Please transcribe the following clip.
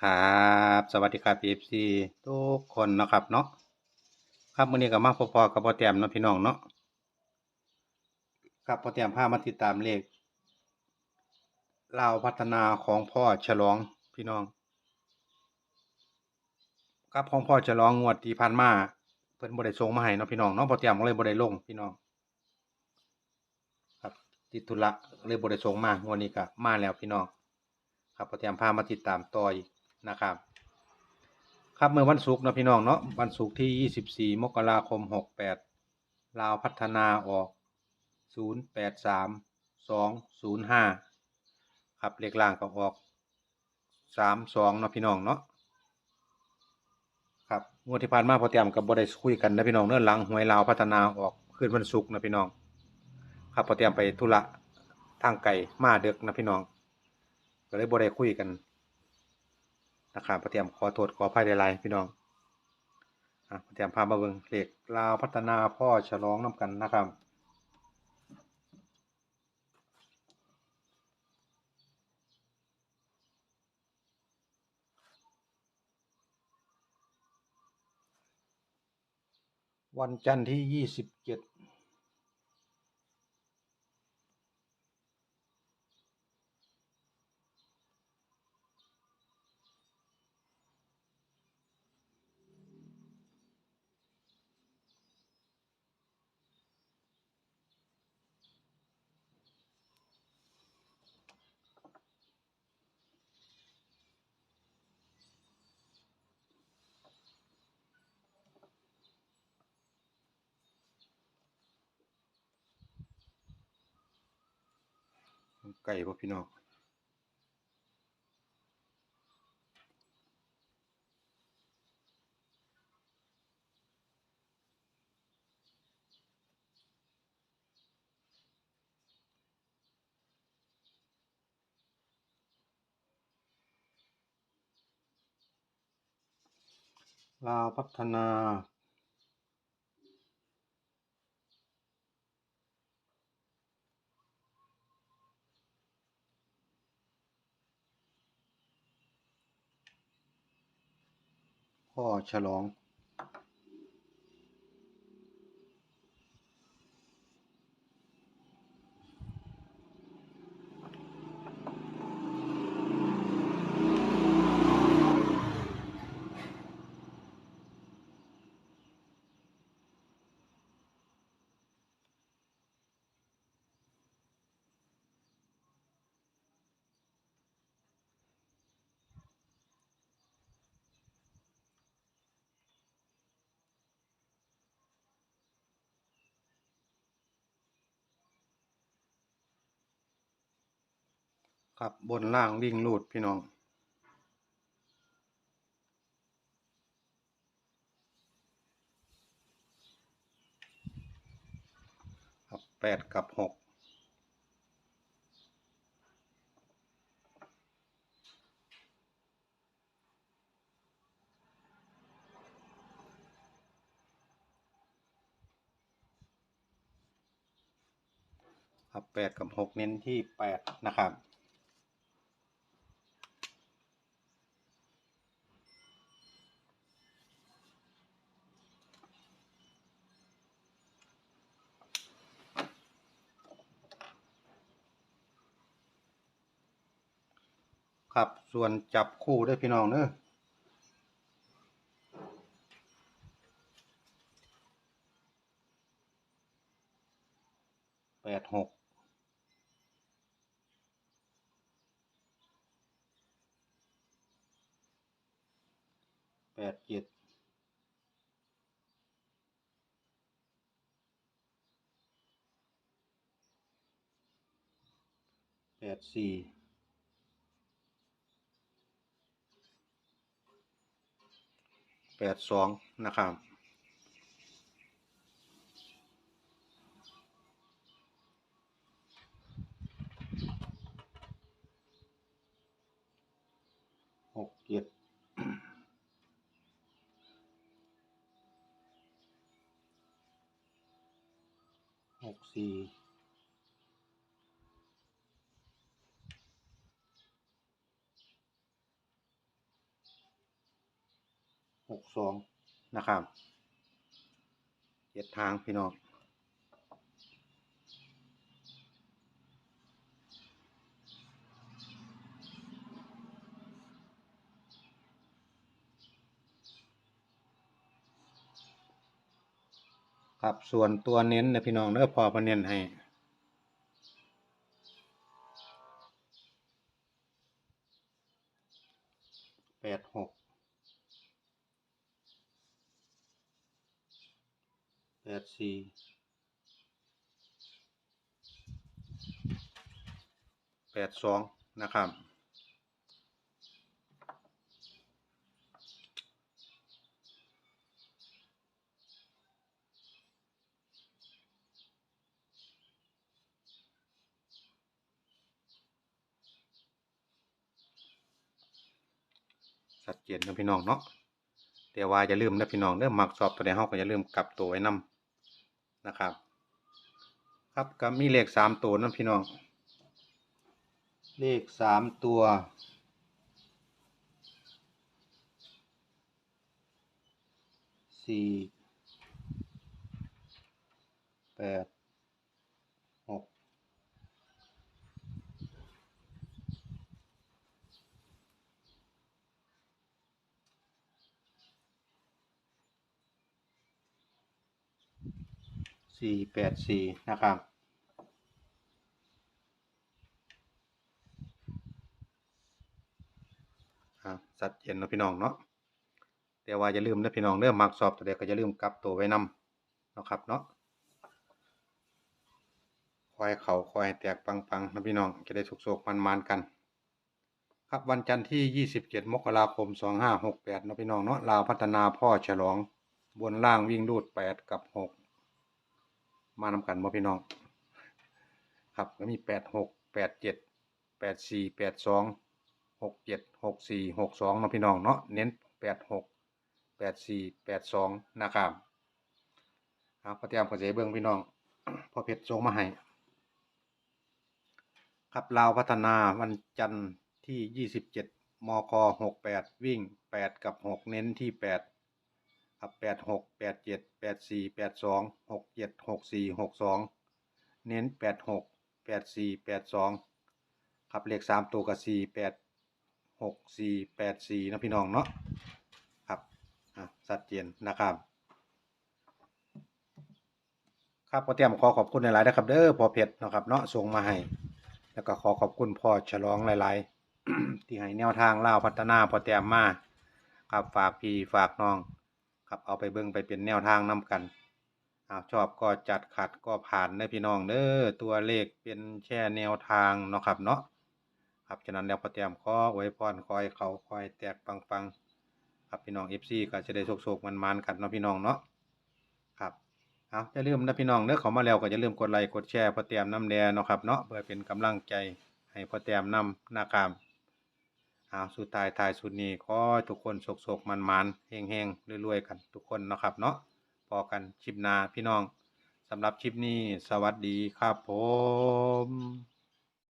ครับ สวัสดีครับ FC ทุกคนนะครับเนาะครับมื้อนี้ก็มาพบๆกับพ่อแต้มเนาะพี่น้องเนาะครับพ่อแต้มพามาติดตามเลขลาวพัฒนาของพ่อฉลองพี่น้อง ครับของพ่อฉลองงวดที่ผ่านมาเพิ่นบ่ได้ส่งมาให้เนาะพี่น้องเนาะพ่อแต้มก็เลยบ่ได้ลงพี่น้อง ครับติดธุระเลยบ่ได้ส่งมางวดนี้ก็มาแล้วพี่น้องครับพ่อแต้มพามาติดตามต่ออีก นะครับครับเมื่อวันศุกร์นะพี่น้องเนาะวันศุกร์ที่ 24 มกราคม 68 ลาวพัฒนาออก 083 205 ครับเลขล่างก็ออก 32 เนาะพี่น้องเนาะครับงวดที่ผ่านมาพอเตรียมกับบ่ได้คุยกันนะพี่น้องเนื้อหลังหวยลาวพัฒนาออกคืนวันศุกร์นะพี่น้อง ครับพอเตรียมไปธุระทางไกลมาเดึกนะพี่น้อง ก็เลยบ่ได้คุยกัน นะครับพระเตรียมขอโทษขออภัยใดๆพี่น้องอะระเตรียมพามาเบิงเหล็กลาวพัฒนาพ่อฉลองน้ากันนะครับวันจันทร์ที่ยี่สิบเจ็ด ไก่พ่อพี่น้องลาวพัฒนา พ่อฉลอง ครับบนล่างวิ่งลูดพี่น้อง ครับแปดกับหกครับแปดกับหกเน้นที่แปดนะครับ ครับ ส่วนจับคู่ได้พี่น้องเนอะแปดหกแปดเจ็ดแปดสี่ แปดสองนะครับหกเจ็ดหกสี่ สองนะครับเจ็ดทางพี่น้องครับส่วนตัวเน้นนะพี่น้องเด้อพอพเน้นให้แปดหก แปด สี่แปดสองนะครับชัดเจนนะพี่น้องเนาะแต่ว่าอย่าลืมนะพี่น้องเด้อมักสอบตัวใดเฮาก็อย่าลืมกลับตัวไว้นํ นะครับ ครับก็มีเลขสามตัวนะพี่น้อง เลขสามตัว สี่แปดหก สี่แปดสี่นะครับสัดเจนนะพี่น้องเนาะแต่ว่าอย่าลืมนะพี่น้องเด้อมักสอบตัวเด็กก็อย่าลืมกลับตัวไว้นำนะครับเนาะคอยเข่าคอยแตกปังๆนะพี่น้องจะได้สุกๆมันๆกัน ครับวันจันทร์ที่ 27 มกราคม 2568นะพี่น้องเนาะลาวพัฒนาพ่อฉลอง บนล่างวิ่งรูด 8 กับ 6 มานำกันบ่พี่น้อง ครับก็มีแปดหกแปดเจ็ดแปดสี่แปดสองหกเจ็ดหกสี่หกสองนะพี่น้องเนาะเน้นแปดหกแปดสี่แปดสองนะครับครับพอเตรียมขอใจเบื้องพี่น้องพอเพชรส่งมาให้ครับลาวพัฒนาวันจันทร์ที่ยี่สิบเจ็ดมคหกแปดวิ่งแปดกับหกเน้นที่แปด ครับแปดหกแปดเจ็ดแปดสี่แปดสองหกเจ็ดหกสี่หกสองเน้นแปดหกแปดสี่แปดสองครับเลขสามตัวกับสี่แปดหกสี่แปดสี่นะพี่น้องเนาะครับอะชัดเจนนะครับครับพอเตรียมขอขอบคุณหลายๆนะครับเด้อพอเพชรนะครับเนาะส่งมาให้แล้วก็ขอขอบคุณพ่อฉลองหลายๆ ที่ให้แนวทางเล่าพัฒนาพอเตรียมมาครับฝากพี่ฝากน้อง ครับเอาไปเบิ่งไปเป็นแนวทางนํกันอาชอบก็จัดขัดก็ผ่านเด้พี่น้องเด้อตัวเลขเป็นแค่แนวทางเนาะครับเนาะครับฉะนั้นแล้วพอเตรียมข้อไว้พรคอยเขาคอยแตกปังๆครับพี่น้อง FC ก็จะได้โชคๆมันๆกันเนาะพี่น้องเนาะครับเอาอย่าลืมนะพี่น้องเด้อเข้ามาแล้วก็อย่าลืมกดไลค์กดแชร์พอเตรียมน้ำแดงเนาะครับเนาะเพื่อเป็นกำลังใจให้พอเตรียมนำนะครั บอ้าสุดท้ายทายสุดนี้ขอทุกคนโศกๆมันๆเฮงๆรวยๆกันทุกคนนะครับเนาะพอกันชิปนาพี่น้องสำหรับชิปนี้ สวัสดีครับผม